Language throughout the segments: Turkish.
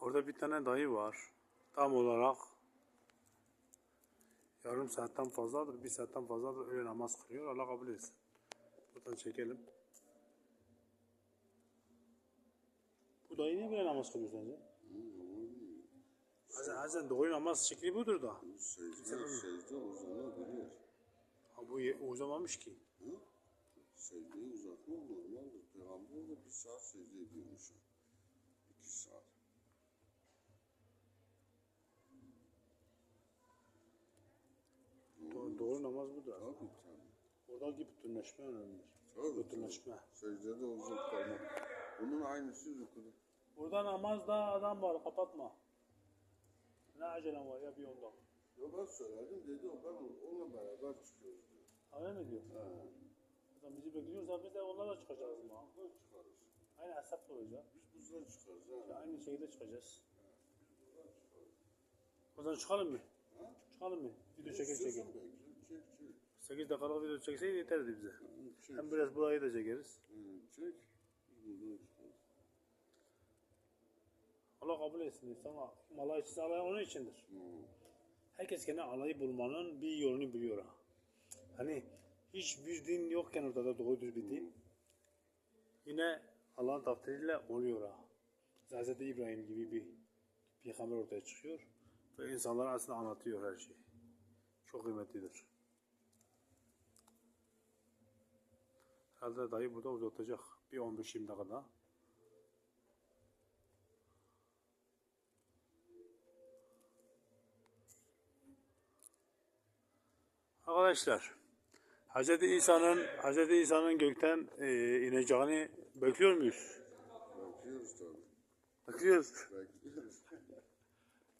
Orada bir tane dayı var. Tam olarak yarım saatten fazladır, bir saatten fazladır öyle namaz kılıyor. Allah kabul etsin. Buradan çekelim. Bu dayı niye böyle namaz kılıyor sence? Hazen, hazen doğru namaz şekli budur da. Secde, secde uzanabilir. Ha, bu uzamamış ki. Hı? Secdeyi uzatmak normaldir. Peygamber de bir saat secde ediyormuş. İki saat. Do- doğru namaz budur. aslında. Tabii tabii. Oradaki bütünleşme önemlidir. Tabii, Bütünleşme. Secdede uzun kalmak. Bunun aynısı rükuda. Burada namazda adam var kapatma. Ne acelem var ya bir ondan. Yo ben söyledim dedi o ben onunla beraber çıkıyoruz diyor. Öyle mi diyor? He. Adam bizi bekliyorsa biz de onlarla çıkacağız mı? Böyle çıkarız. Aynı hesap olacak. Biz buradan çıkarız ha. Aynı şekilde çıkacağız. O zaman çıkalım mı? Çıkalım mı? Video çekek çekek. İstiyorsan bekle. Çek çek. 8 dakikalık video çekseydi yeterdi bize. Çek. Hem biraz burayı da çekeriz. Hı, Çek. Biz buradan çıkarız. Allah kabul etsin. Sana malay için alay onun içindir. Hı. Herkes kendi alayı bulmanın bir yolunu biliyor ha. Hani hiçbir din yokken ortada doğru düz bir din. Yine Allah'ın takdiriyle oluyor ha. Hz. İbrahim gibi bir peygamber ortaya çıkıyor. Ve insanlara aslında anlatıyor her şeyi. Çok kıymetlidir. Herhalde dayı burada uzatacak. Bir 15-20 dakika Arkadaşlar, Hz. İsa'nın Hz. İsa'nın gökten e, ineceğini bekliyor muyuz? Bekliyoruz tabii. Bekliyoruz. Bekliyoruz.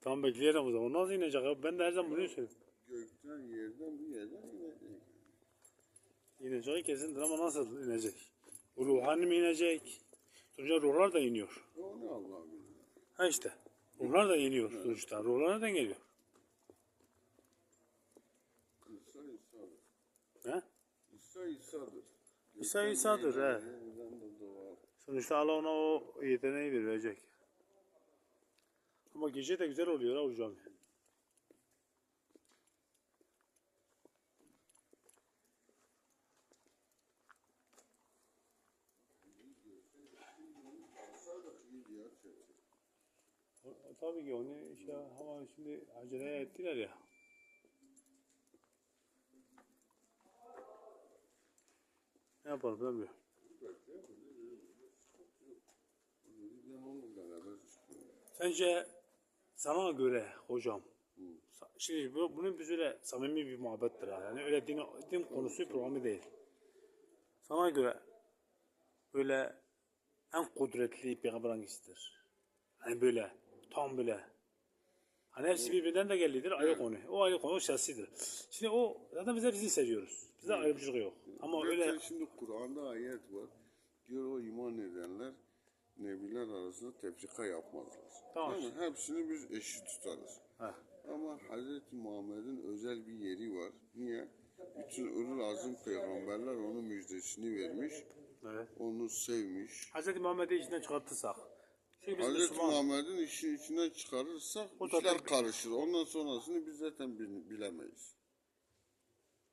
Tamam bekleyelim o zaman. Nasıl inecek? Ben de her zaman bunu söylüyorum. Gökten yerden bir yerden inecek. İneceği kesindir ama nasıl inecek? Ruhani mi inecek? Sonuçta ruhlar da iniyor. O ne Allah bilir. Ha işte. Ruhlar da iniyor sonuçta. Ruhlar nereden geliyor? İsa İsa'dır. He? İsa İsa'dır. İsa İsa'dır, he. Sonuçta Allah ona o yeteneği verecek. Ama gece de güzel oluyor ha hocam. Alsaydık iyiydi ya çekti. O- o Tabii ki onu işte ama şimdi acele ettiler ya. Ne yapalım bilmiyorum. Sence sana göre hocam şimdi bu, bunun bir öyle samimi bir muhabbettir ha. Yani öyle din, din konusu programı değil. Sana göre böyle en kudretli peygamber hangisidir? Hani böyle tam böyle Hani hepsi birbirinden de gellidir ayrı konu. O ayrı konu o şahsidir. Şimdi o zaten biz hepsini seviyoruz. Bizde ayrımcılık yok. Ama Zaten öyle şimdi Kur'an'da ayet var. Diyor o iman edenler nebiler arasında tefrika yapmazlar. Tamam. Değil mi? Hepsini biz eşit tutarız. Heh. Ama Hz. Muhammed'in özel bir yeri var. Niye? Bütün ölü lazım peygamberler onun müjdesini vermiş. evet. Onu sevmiş. Hz. Muhammed'i içinden çıkartırsak. Çünkü biz Hz. Müslüman. Muhammed'in işin içinden çıkarırsak O işler zaten- karışır. Ondan sonrasını biz zaten bil- bilemeyiz.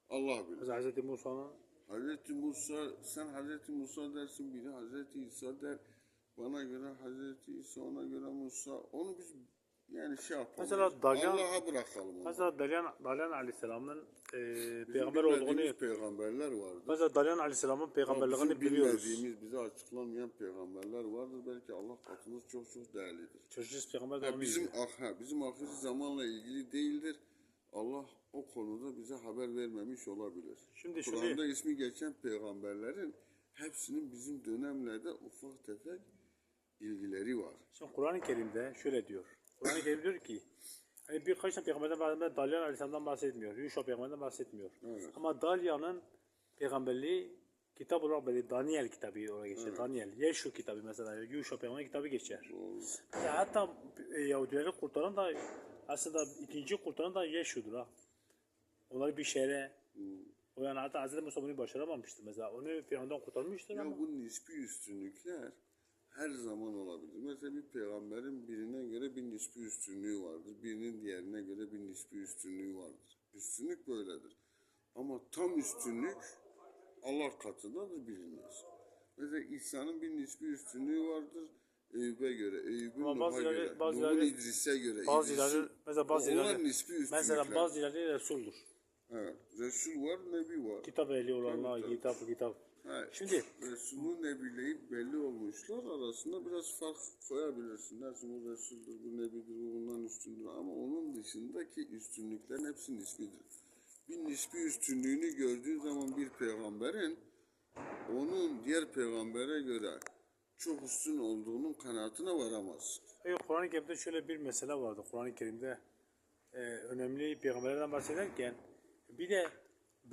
Allah bilir. Hz. Musa'nın Hazreti Musa, sen Hazreti Musa dersin biri Hazreti İsa der. Bana göre Hazreti İsa, ona göre Musa. Onu biz yani şey yapamayız. Mesela Dalyan- Allah'a bırakalım onu. Mesela Dalyan, Dalyan Aleyhisselam'ın e, peygamber olduğunu peygamberler vardır. mesela Dalyan Aleyhisselam'ın peygamberliğini bizim biliyoruz. bilmediğimiz, bize açıklanmayan peygamberler vardır. Belki Allah katında çok çok değerlidir. Çocuk peygamber de Ha, bizim ah, ha, bizim ahir zamanla ilgili değildir. Allah o konuda bize haber vermemiş olabilir. Şimdi Kur'an'da ismi geçen peygamberlerin hepsinin bizim dönemlerde ufak tefek ilgileri var. Şimdi Kur'an-ı Kerim'de şöyle diyor. Kur'an-ı Kerim diyor ki hani birkaç tane peygamberden bahsetmiyor. Dalyan Aleyhisselam'dan bahsetmiyor. Yuşa peygamberden bahsetmiyor. Evet. Ama Dalyan'ın peygamberliği kitap olarak böyle Daniel kitabı oraya geçer. Daniel, Yeşu kitabı mesela Yuşa peygamber kitabı geçer. Doğru. Ya hatta e, Yahudileri kurtaran da aslında ikinci kurtaran da Yeşu'dur ha. Onları bir şehre o yani hatta Hazreti Musa bunu başaramamıştı mesela. Onu Firavundan kurtarmıştır ama. Ya bu nispi üstünlükler her zaman olabilir. Mesela bir peygamberin birine göre bir nispi üstünlüğü vardır. Birinin diğerine göre bir nispi üstünlüğü vardır. Üstünlük böyledir. Ama tam üstünlük Allah katındadır bilinmez. Mesela İsa'nın bir nispi üstünlüğü vardır. Eyüp'e göre, Eyüp'ün Nuh'a göre, bazıları- Nuh'un İdris'e göre. Bazıları İdris'in- mesela bazıları Onlar nispi üstünlükler. mesela bazıları Resul'dur. Evet. Resul var, Nebi var. Kitap ehli olanlar, kitap kitap. Ha, Şimdi Resul'ü nebileyip belli olmuşlar arasında biraz fark koyabilirsin. Bu Resul'dür, bu Nebidir, bu bundan üstündür. Ama onun dışındaki üstünlüklerin hepsi nisbidir. Bir nispi üstünlüğünü gördüğü zaman bir peygamberin onun diğer peygambere göre çok üstün olduğunun kanaatine varamaz. e, Kur'an-ı Kerim'de şöyle bir mesele vardı. Kur'an-ı Kerim'de e, önemli peygamberlerden bahsederken bir de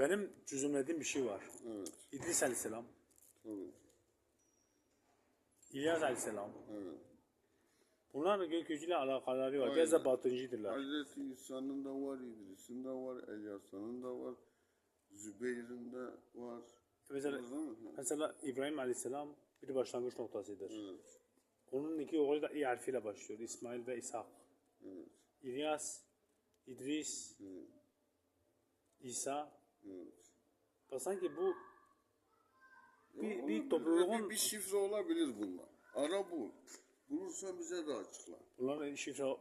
benim çözümlediğim bir şey var. Evet, İdris Aleyhisselam, tabii, İlyas Aleyhisselam. evet. Bunlar gökyüzüyle alakaları var. Biraz da batıncıdırlar. Hazreti İsa'nın da var, İdris'in de var, Elyasa'nın da var, Zübeyir'in de var. Mesela, mesela İbrahim Aleyhisselam bir başlangıç noktasıdır. Evet, Onun iki oğlu da İ harfiyle başlıyor. İsmail ve İshak. evet, İlyas, İdris, evet, İsa. Bak sanki bu bir, Olabilir. bir topluluğun bir, bir şifre olabilir bunlar. Ara bul. Bulursan bize de açıkla. bunların şifre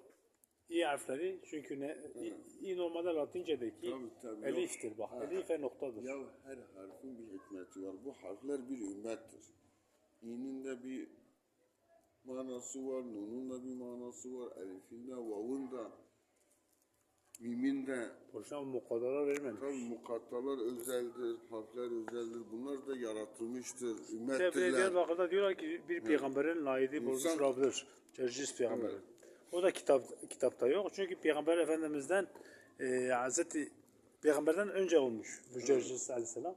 İ harfleri çünkü ne İ, İ normalde Latince'deki Tabii, tabii. eliftir bak. Elif ve noktadır. Ya her harfin bir hikmeti var. Bu harfler bir ümmettir. İ'nin de bir manası var, nunun da bir manası var, elifin de, vavun da, mimin de. Boşuna mukaddara vermemiş. Tabii mukattalar özeldir, harfler özeldir. Bunlar da yaratılmıştır, ümmettirler. Diyarbakır'da diyorlar ki bir peygamberin layığı bulmuş İnsan- olabilir. Cercis peygamberi. Evet. O da kitap kitapta yok. Çünkü peygamber efendimizden e, Hazreti peygamberden önce olmuş bu Cercis aleyhisselam.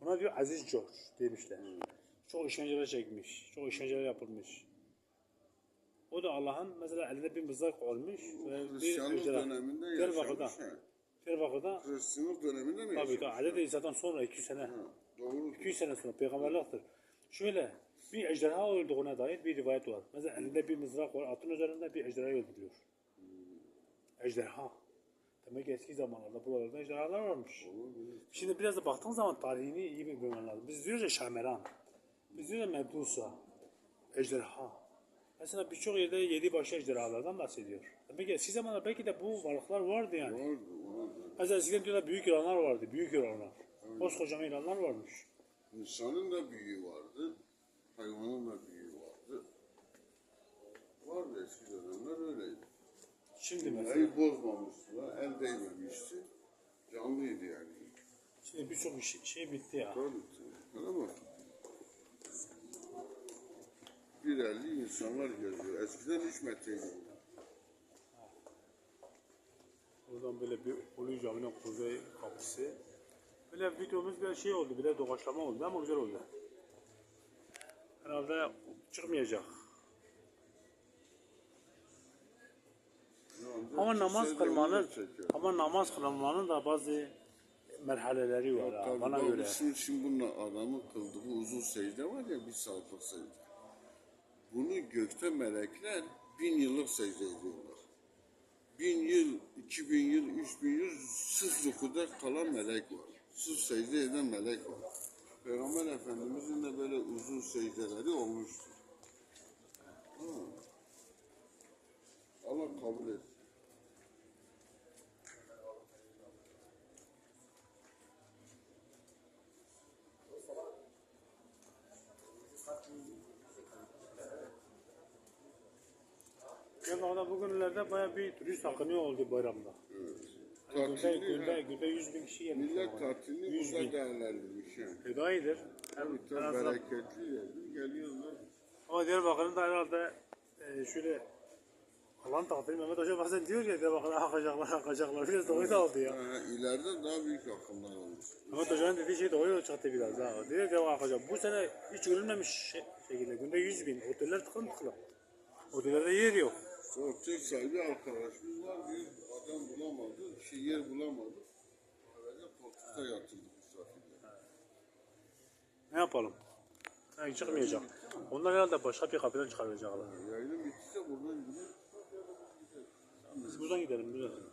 Ona diyor Aziz George demişler. Çok işkenceler çekmiş. Çok işkenceler yapılmış. O da Allah'ın mesela elinde bir mızrak olmuş ve bir Hristiyanlık ejderha. döneminde yaşamış. he. Diyarbakır'da Hristiyanlık döneminde mi tabii yaşamış? ki Hazreti İsa'dan sonra 200 sene. Ha, Doğru. 200 sene sonra peygamberliktir. Şöyle bir ejderha öldüğüne dair bir rivayet var. Mesela elinde bir mızrak var, atın üzerinde bir ejderha öldürüyor. Ejderha. Demek ki eski zamanlarda buralarda ejderhalar varmış. Şimdi biraz da baktığın zaman tarihini iyi bir bilmen lazım. Biz diyoruz ya Şameran. Biz diyoruz ya Medusa. Ejderha. Mesela birçok yerde yedi başı ejderhalardan bahsediyor. Demek ki eski zamanlarda belki de bu varlıklar vardı yani. Vardı, vardı. Mesela eskiden diyorlar büyük yılanlar vardı. Büyük yılanlar. Koskocaman yılanlar varmış. İnsanın da büyüğü vardı, hayvanın da büyüğü vardı. Vardı eski dönemler öyleydi. Şimdi mesela Dünyayı bozmamıştılar, el değmemişti. Canlıydı yani. Şimdi birçok iş, şey bitti ya. Tabii tabii. Bana bak. Bir elli insanlar geziyor. Eskiden üç metreydi. Buradan böyle bir Ulu Cami'nin kuzey kapısı. Böyle videomuz bir şey oldu, bir de doğaçlama oldu ama güzel oldu. Herhalde çıkmayacak. Ama namaz kılmanın, ama namaz kılmanın da bazı merhaleleri var ha, Tabii bana göre. Şimdi, şimdi bununla adamın kıldığı uzun secde var ya bir saatlik secde. Bunu gökte melekler bin yıllık secde ediyorlar. Bin yıl, iki bin yıl, üç bin yıl sırf rükuda kalan melek var. Sırf secde eden melek var. Peygamber Efendimizin de böyle uzun secdeleri olmuştur. Ha. Allah kabul etsin. Diyarbakır'da bugünlerde bayağı bir turist akını oldu bayramda. Günde, Tatilini, günde, ha, günde 100 bin kişi gelmiş. millet tatilini Yüz burada bin. değerlendirmiş yani. E daha iyidir. Hem, en Tabii azından bereketli yerdir. Geliyorlar. Ama Diyarbakır'ın da herhalde e, şöyle alan takdiri Mehmet Hoca bazen diyor ya Diyarbakır'a akacaklar akacaklar biraz da aldı ya. Ha, ileride daha büyük akımlar olur. Mehmet Hoca'nın dediği şey doğru çıktı biraz daha. Diyor Diyarbakır akacak. Bu sene hiç görülmemiş şey, şekilde günde 100 bin oteller tıklım tıklım. Otellerde yer yok. Sonra tek sahibi arkadaşımız var. Bir adam bulamadı. Şey yer bulamadı. Öylece koltukta yatırdı misafirler. Ne yapalım? Yani çıkmayacak. Onlar herhalde başka bir kapıdan çıkaracaklar. Yayını bittiyse buradan gidelim. Biz buradan gidelim. Buradan.